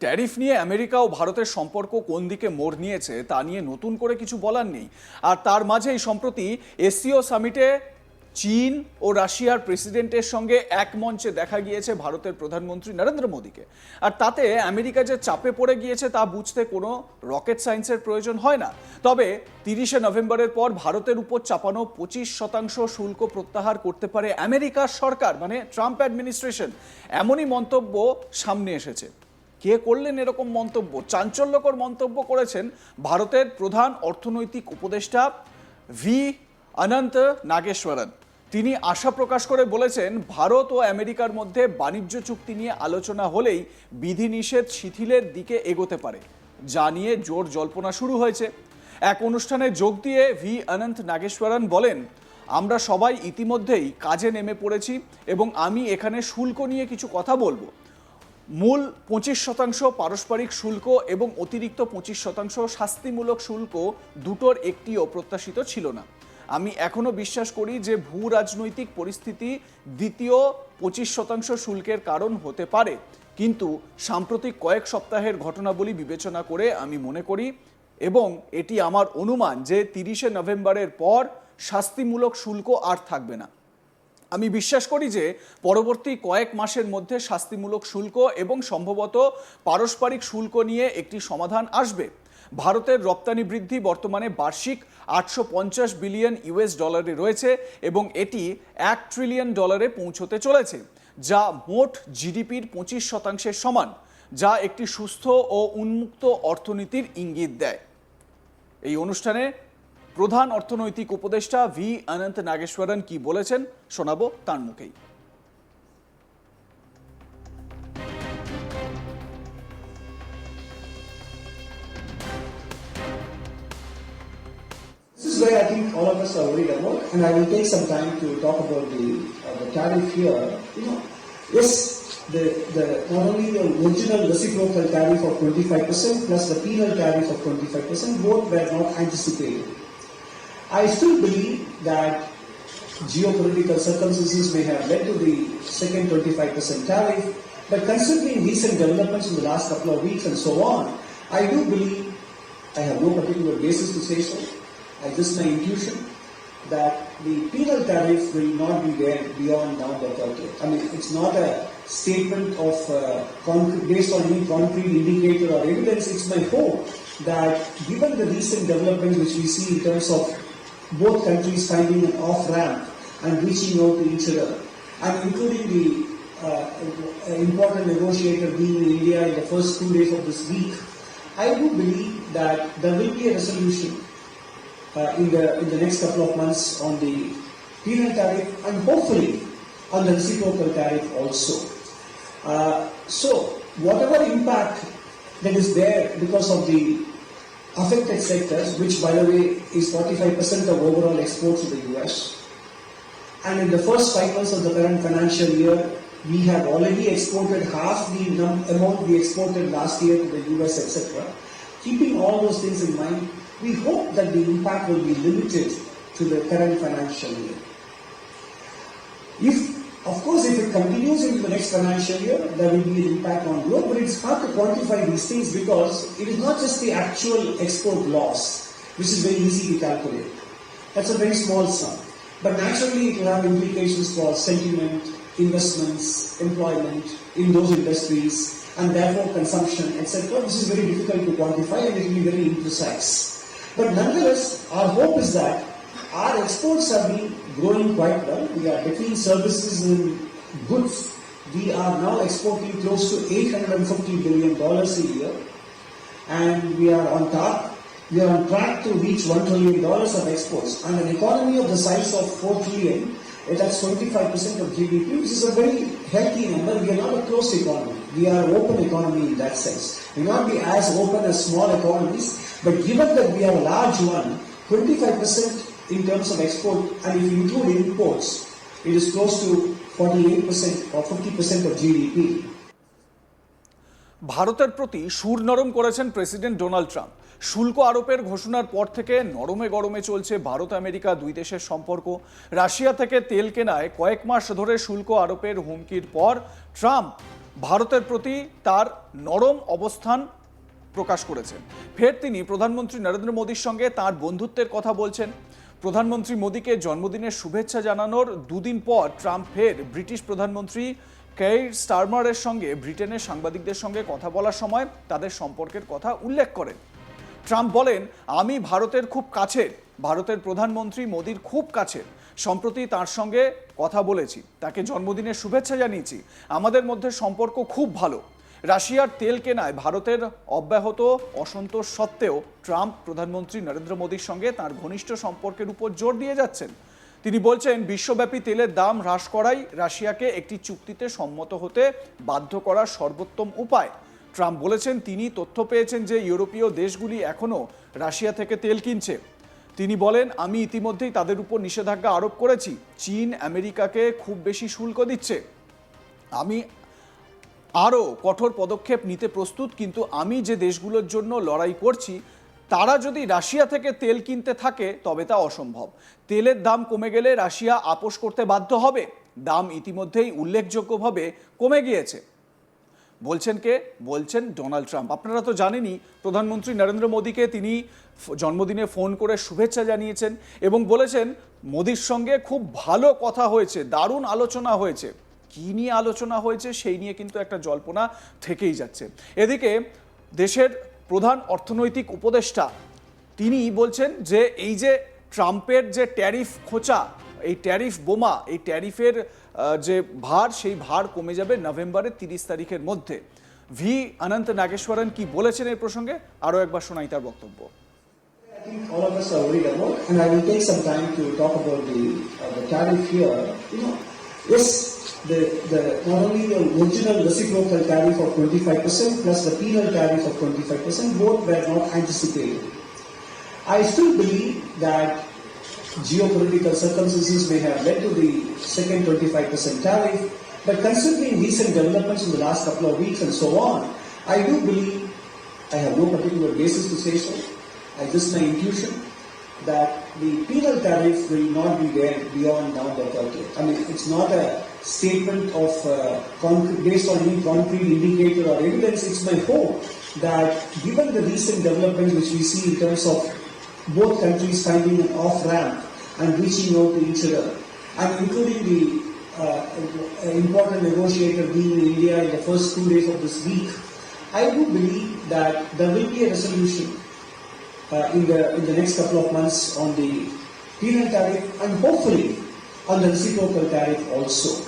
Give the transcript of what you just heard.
Tariff নিয়ে America ও ভারতের সম্পর্ক কোন দিকে মোড় নিয়েছে তা নিয়ে নতুন করে কিছু বলার নেই। আর তার মাঝেই সম্প্রতি এসসিও সামিটে চীন ও রাশিয়ার প্রেসিডেন্টের সঙ্গে এক মঞ্চে দেখা গিয়েছে ভারতের প্রধানমন্ত্রী নরেন্দ্র মোদীকে। আর তাতে আমেরিকা যে চাপে পড়ে গিয়েছে তা বুঝতে কোনো রকেট সায়েন্সের প্রয়োজন হয় না। তবে তিরিশে নভেম্বরের পর ভারতের উপর চাপানো পঁচিশ শতাংশ শুল্ক প্রত্যাহার করতে পারে আমেরিকার সরকার মানে ট্রাম্প অ্যাডমিনিস্ট্রেশন। এমনই মন্তব্য সামনে এসেছে। কে করলেন এরকম মন্তব্য? চাঞ্চল্যকর মন্তব্য করেছেন ভারতের প্রধান অর্থনৈতিক উপদেষ্টা ভি অনন্ত নাগেশ্বরন। তিনি আশা প্রকাশ করে বলেছেন, ভারত ও আমেরিকার মধ্যে বাণিজ্য চুক্তি নিয়ে আলোচনা হলেই বিধিনিষেধ শিথিলের দিকে এগোতে পারে, যা নিয়ে জোর জল্পনা শুরু হয়েছে। এক অনুষ্ঠানে যোগ দিয়ে ভি অনন্ত নাগেশ্বরন বলেন, আমরা সবাই ইতিমধ্যেই কাজে নেমে পড়েছি এবং আমি এখানে শুল্ক নিয়ে কিছু কথা বলব। মূল পঁচিশ শতাংশ পারস্পরিক শুল্ক এবং অতিরিক্ত পঁচিশ শতাংশ শাস্তিমূলক শুল্ক দুটোর একটিও প্রত্যাশিত ছিল না। আমি এখনও বিশ্বাস করি যে ভূ রাজনৈতিক পরিস্থিতি দ্বিতীয় পঁচিশ শতাংশ শুল্কের কারণ হতে পারে। কিন্তু সাম্প্রতিক কয়েক সপ্তাহের ঘটনাবলী বিবেচনা করে আমি মনে করি এবং এটি আমার অনুমান যে তিরিশে নভেম্বরের পর শাস্তিমূলক শুল্ক আর থাকবে না। আমি বিশ্বাস করি যে পরবর্তী কয়েক মাসের মধ্যে শাস্তিমূলক শুল্ক এবং সম্ভবত পারস্পরিক শুল্ক নিয়ে একটি সমাধান আসবে। ভারতের রপ্তানি বৃদ্ধি বর্তমানে বার্ষিক আটশো পঞ্চাশ বিলিয়ন ইউএস ডলারে রয়েছে এবং এটি এক ট্রিলিয়ন ডলারে পৌঁছতে চলেছে, যা মোট জিডিপির পঁচিশ শতাংশের সমান, যা একটি সুস্থ ও উন্মুক্ত অর্থনীতির ইঙ্গিত দেয়। এই অনুষ্ঠানে প্রধান অর্থনৈতিক উপদেষ্টা ভি অনন্ত নাগেশ্বরন কি বলেছেন শোনাবো তার মুখেই where I think all of us are worried about, and I will take some time to talk about the, uh, the tariff here. You know, yes, the, the not only the original reciprocal tariff of 25% plus the penal tariff of 25%, both were not anticipated. I still believe that geopolitical circumstances may have led to the second 25% tariff, but considering recent developments in the last couple of weeks and so on, I do believe, I have no particular basis to say so, I just my intuition, that the penal tariff will not be there beyond November 30th. I mean, it's not a statement of uh, based on any concrete indicator or evidence. It's my hope that given the recent developments which we see in terms of both countries finding an off ramp and reaching out to each other, and including the uh, important negotiator being in India in the first two days of this week, I do believe that there will be a resolution uh, in the in the next couple of months on the penal tariff and hopefully on the reciprocal tariff also. Uh, so whatever impact that is there because of the affected sectors, which by the way is 45% of overall exports to the US, and in the first five months of the current financial year, we have already exported half the amount we exported last year to the US, etc. Keeping all those things in mind, we hope that the impact will be limited to the current financial year. If, of course, if it continues into the next financial year, there will be an impact on growth, but it's hard to quantify these things because it is not just the actual export loss, which is very easy to calculate. That's a very small sum. But naturally, it will have implications for sentiment, investments, employment in those industries, and therefore consumption, etc. This is very difficult to quantify and it will be very imprecise. But nonetheless, our hope is that our exports have been growing quite well. We are between services and goods. We are now exporting close to 850 billion dollars a year, and we are on top. We are on track to reach one trillion dollars of exports, and an economy of the size of four trillion. That's 25% of GDP, which is a very healthy number. We are not a closed economy. We are an open economy in that sense. We may not be as open as small economies, but given that we are a large one, 25% in terms of export, and if you include imports, it is close to 48% or 50% of GDP. ভারতের প্রতি সুর নরম করেছেন president Donald Trump. শুল্ক আরোপের ঘোষণার পর থেকে নরমে গরমে চলছে ভারত আমেরিকা দুই দেশের সম্পর্ক। রাশিয়া থেকে তেল কেনায় কয়েক মাস ধরে শুল্ক আরোপের হুমকির পর ট্রাম্প ভারতের প্রতি তার নরম অবস্থান প্রকাশ করেছেন। ফের তিনি প্রধানমন্ত্রী নরেন্দ্র মোদীর সঙ্গে তার বন্ধুত্বের কথা বলছেন। প্রধানমন্ত্রী মোদীকে জন্মদিনের শুভেচ্ছা জানানোর দুদিন পর ট্রাম্প ফের ব্রিটিশ প্রধানমন্ত্রী কেইর স্টারমারের সঙ্গে ব্রিটেনের সাংবাদিকদের সঙ্গে কথা বলার সময় তাদের সম্পর্কের কথা উল্লেখ করেন। ট্রাম্প বলেন, আমি ভারতের খুব কাছের, ভারতের প্রধানমন্ত্রী মোদীর খুব কাছের। সম্প্রতি তার সঙ্গে কথা বলেছি, তাকে জন্মদিনের শুভেচ্ছা জানিয়েছি। আমাদের মধ্যে সম্পর্ক খুব ভালো। রাশিয়ার তেল কেনায় ভারতের অব্যাহত অসন্তোষ সত্ত্বেও ট্রাম্প প্রধানমন্ত্রী নরেন্দ্র মোদীর সঙ্গে তার ঘনিষ্ঠ সম্পর্কের উপর জোর দিয়ে যাচ্ছেন। তিনি বলছেন, বিশ্বব্যাপী তেলের দাম হ্রাস করাই রাশিয়াকে একটি চুক্তিতে সম্মত হতে বাধ্য করার সর্বোত্তম উপায়। ট্রাম্প বলেছেন, তিনি তথ্য পেয়েছেন যে ইউরোপীয় দেশগুলি এখনও রাশিয়া থেকে তেল কিনছে। তিনি বলেন, আমি ইতিমধ্যেই তাদের উপর নিষেধাজ্ঞা আরোপ করেছি। চীন আমেরিকাকে খুব বেশি শুল্ক দিচ্ছে। আমি আরও কঠোর পদক্ষেপ নিতে প্রস্তুত, কিন্তু আমি যে দেশগুলোর জন্য লড়াই করছি, তারা যদি রাশিয়া থেকে তেল কিনতে থাকে, তবে তা অসম্ভব। তেলের দাম কমে গেলে রাশিয়া আপোষ করতে বাধ্য হবে। দাম ইতিমধ্যেই উল্লেখযোগ্যভাবে কমে গিয়েছে। বলছেন কে? বলছেন ডোনাল্ড ট্রাম্প। আপনারা তো জানেনই, প্রধানমন্ত্রী নরেন্দ্র মোদীকে তিনি জন্মদিনে ফোন করে শুভেচ্ছা জানিয়েছেন এবং বলেছেন, মোদীর সঙ্গে খুব ভালো কথা হয়েছে, দারুণ আলোচনা হয়েছে। কি নিয়ে আলোচনা হয়েছে সেই নিয়ে কিন্তু একটা জল্পনা থেকেই যাচ্ছে। এদিকে দেশের প্রধান অর্থনৈতিক উপদেষ্টা তিনি বলছেন যে এই যে ট্রাম্পের যে ট্যারিফ খোঁচা এই ট্যারিফ বোমা এই ট্যারিফের যে ভার সেই ভার কমে যাবে নভেম্বরের তিরিশ তারিখের মধ্যে। ভি অনন্ত নাগেশ্বরন কি বলেছেন এই প্রসঙ্গে? আরও একবার শোনাই তার বক্তব্য। All of us are worried about, and I will take some time to talk about the uh, the tariff here. You know, yes, the the not only the original reciprocal tariff of 25% plus the penal tariff of 25%, both were not anticipated. I still believe that geopolitical circumstances may have led to the second 25% tariff, but considering recent developments in the last couple of weeks and so on, I do believe, I have no particular basis to say so, I just my intuition, that the penal tariff will not be there beyond November 30th. I mean, it's not a statement of uh, based on any concrete indicator or evidence. It's my hope that given the recent developments which we see in terms of both countries finding an off ramp and reaching out to each other, and including the uh, important negotiator being in India in the first two days of this week, I do believe that there will be a resolution uh, in the in the next couple of months on the penal tariff and hopefully on the reciprocal tariff also.